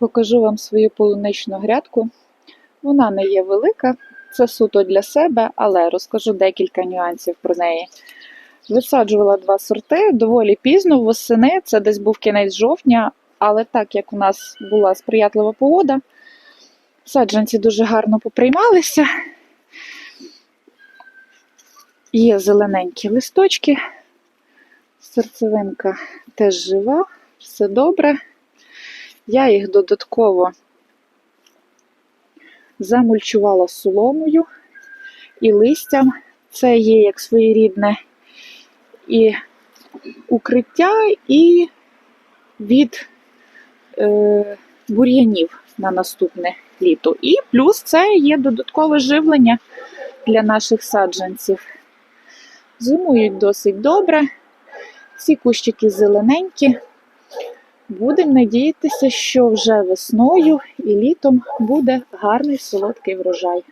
Покажу вам свою полуничну грядку. Вона не є велика, це суто для себе, але розкажу декілька нюансів про неї. Висаджувала два сорти доволі пізно, восени, це десь був кінець жовтня, але так як у нас була сприятлива погода, саджанці дуже гарно поприймалися. Є зелененькі листочки, серцевинка теж жива, все добре. Я їх додатково замульчувала соломою і листям. Це є як своєрідне і укриття, і від е, бур'янів на наступне літо. І плюс це є додаткове живлення для наших саджанців. Зимують досить добре. Всі кущики зелененькі. Будемо надіятися, що вже весною і літом буде гарний солодкий врожай.